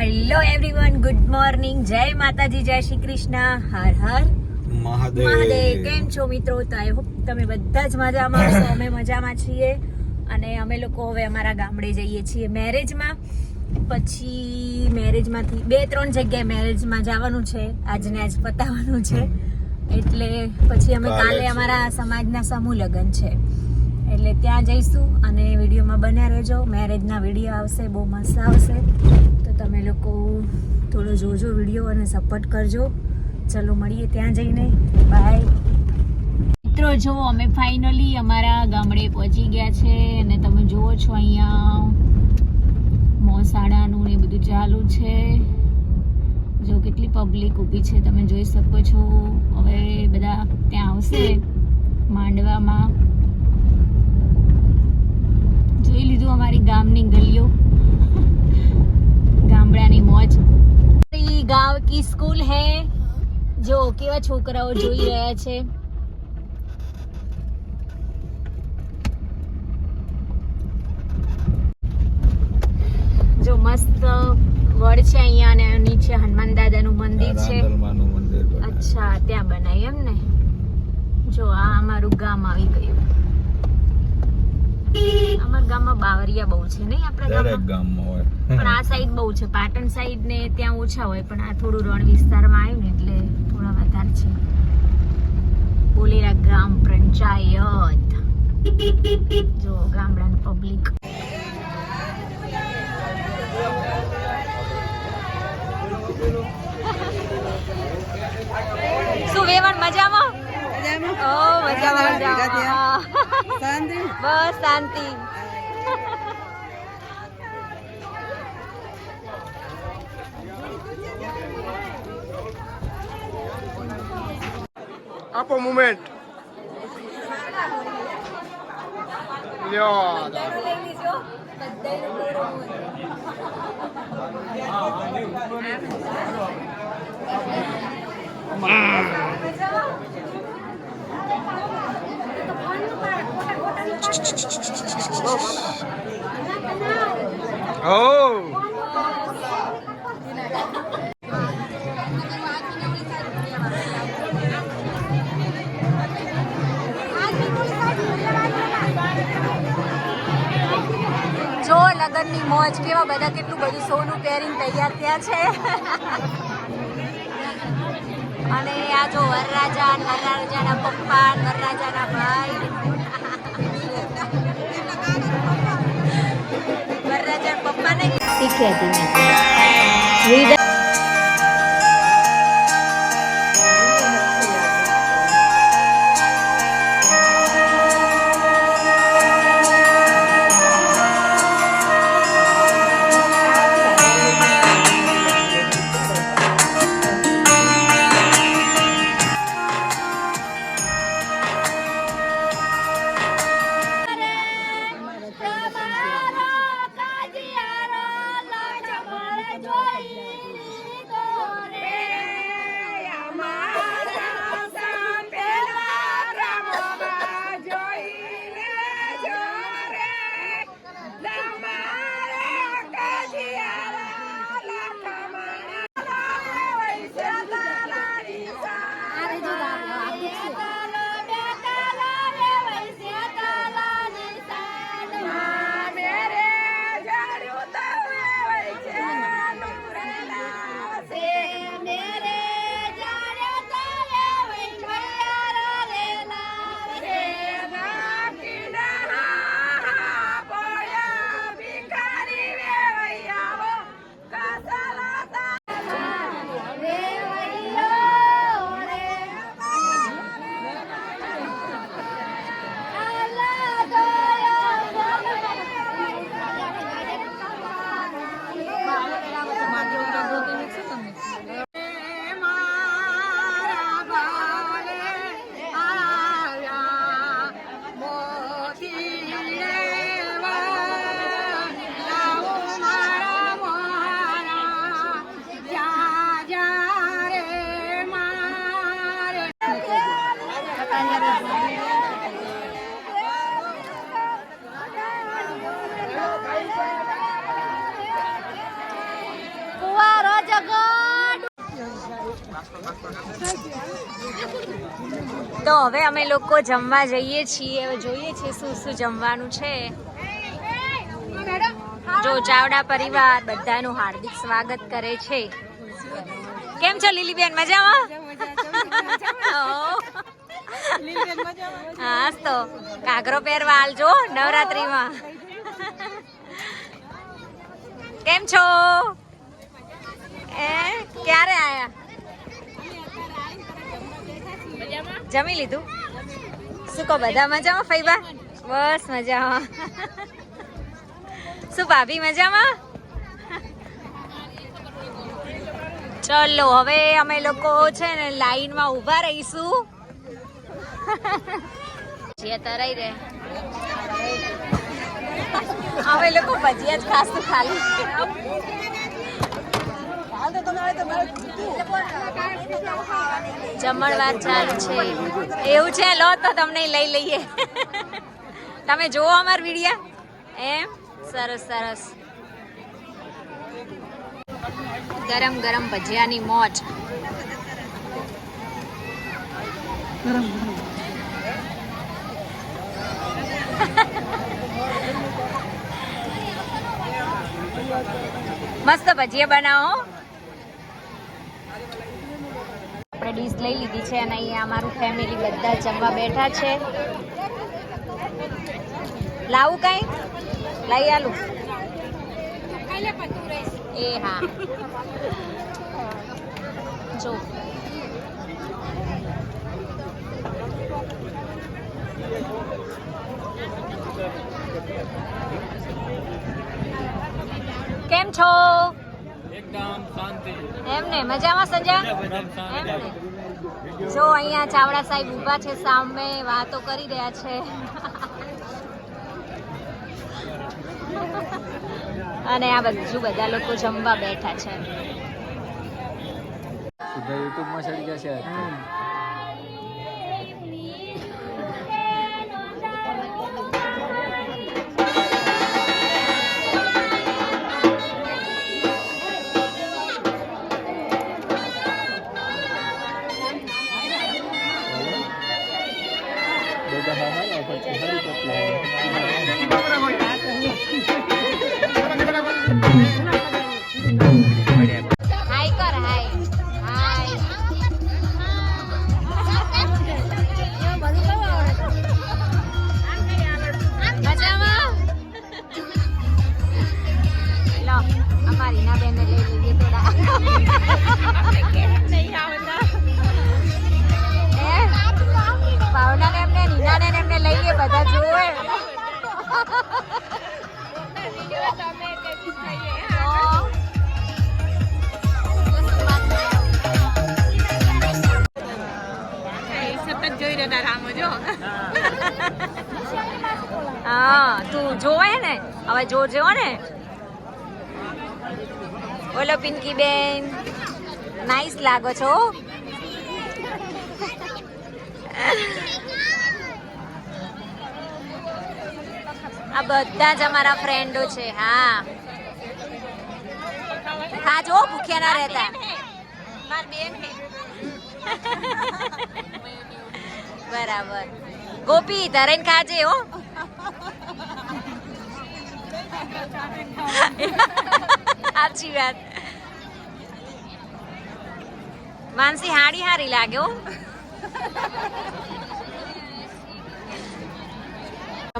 Hello everyone good morning જય માતાજી જય શ્રી કૃષ્ણ. હર હર. મહાદેવ. કેમ છો મિત્રો? તો આઈ હોપ તમે બધા જ મજામાં છો અમે મજામાં છીએ અને અમે લોકો હવે અમારા ગામડે જઈએ છીએ મેરેજમાં પછી મેરેજમાંથી બે ત્રણ જગ્યાએ મેરેજમાં જવાનું છે. આજને આજ પતાવવાનું છે. એટલે પછી અમે કાલે અમારા સમાજના સમૂહ લગ્ન છે. એટલે ત્યાં જઈશું અને વિડીયોમાં બન્યા રહેજો. મેરેજના વીડિયો આવશે, બહુ મસ્ત આવશે. તો તમે લોકો થોડો જોજો વીડિયો અને સપોર્ટ કરજો. ચલો, મળીએ ત્યાં જઈને. બાય મિત્રો, જો અમે ફાઇનલી અમારા ગામડે પહોંચી ગયા છે અને તમે જુઓ છો અહીંયા મોસાડાનું ને બધું ચાલુ છે. જો કેટલી પબ્લિક ઊભી છે, તમે જોઈ શકો છો. હવે બધા ત્યાં આવશે માંડવામાં. જોઈ અમારી ગામની ગલીઓ. ગામડાની મોજ. ગાંવ કી સ્કૂલ હે. જો કેવા છોકરાઓ જોઈ રહ્યા છે. જો મસ્ત વડ છે અહીંયા અને નીચે હનુમાન દાદાનું મંદિર છે. રાંદલમાનું મંદિર બનાવ્યું. અચ્છા ત્યાં બનાવી એમ ને જો આ અમારું ગામ આવી ગયું. અમારા ગામમાં બાવરિયા બહુ છે નહીં આપણા દરેક ગામમાં? હોય. પણ આ સાઈડ બહુ છે. પાટણ સાઈડ ને ત્યાં ઓછા હોય પણ આ થોડું રણ વિસ્તારમાં આવ્યું ને એટલે થોડા વધારે છે. બોલેરા ગ્રામ પંચાયત. જો ગામડાની public Bos Santi. Apa moment? Ya. Ah. ઓ જો લગનની મોજ કેવા બધા કેટલું બધું સોનું પહેરીને તૈયાર થયા છે. અને આ જો વરરાજા વરરાજાના પપ્પા વરરાજાના ભાઈ. વરરાજા પપ્પાને શીખી તો હવે અમે લોકો જમવા જઈએ છીએ. હવે જોઈએ છીએ શું શું જમવાનું છે. જો ચાવડા પરિવાર બધાનું હાર્દિક સ્વાગત કરે છે. કેમ છો લીલીબેન? મજામાં? હા તો કાગરો પહેરવા હાલજો નવરાત્રીમાં. કેમ છો? એ ક્યારે આયા? જમી લીધું? શું કહો, બધા મજામાં ફૈબા? બસ મજામાં. શું ભાભી મજામાં? ચલો, હવે અમે લોકો છે ને લાઈનમાં ઊભા રહીશું. ભજીયા તરાઈ રે અમે લોકો ભજીયા જ ખાસ ખાલી. જમણવાર ચાલુ છે. એવું છે, લો તો તમને લઈ લઈએ. તમે જોવો અમાર વિડિયા એમ? સરસ સરસ. ગરમ ગરમ ભજીયાની મોજ. મસ્ત ભજીયા બનાવો આપણે ડીશ લઈ લીધી છે અને અહીંયા અમારું ફેમિલી બધા જમવા બેઠા છે. લાવું કઈ? લઈ આલું. એ હા. જો. કેમ છો? એમ ને મજામાં સંજા? એમ ને જો અહીંયા ચાવડા સાહેબ ઊભા છે સામે વાતો કરી રહ્યા છે. અને આ બધું બધા લોકો જમવા બેઠા છે. સીધા યુટ્યુબમાં ચડી જશે હા તું જોવે ને? હવે જોજો ને? બોલો પિંકી બેન. નાઈસ લાગો છો આ બધા જ અમારા ફ્રેન્ડો છે હા. હા જો ભૂખ્યા ના રહેતા. બરાબર. ગોપી, ધરેન ખાજે, હો. સાચી વાત. માનસી હાડી હારી લાગે, હો.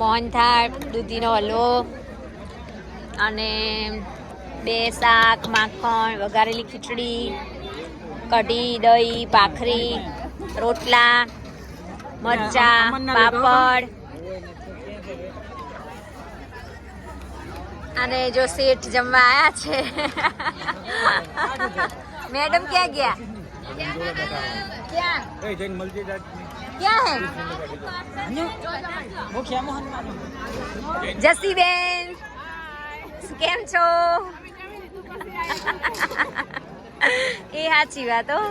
મોહનથાળ, દૂધીનો હલવો અને બે શાક, માખણ, વઘારેલી ખીચડી, કઢી, દહીં, ભાખરી, રોટલા. મરચા પાપડ. અને જો શેઠ જમવા આયા છે. મેડમ ક્યાં ગયા? ક્યાં ક્યાં હે? જસીબેન કેમ છો? એ સાચી વાત હો.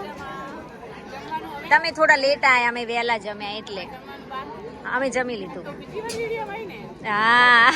તમે થોડા લેટ આયા અમે વહેલા જમ્યા એટલે. અમે જમી લીધું. હા.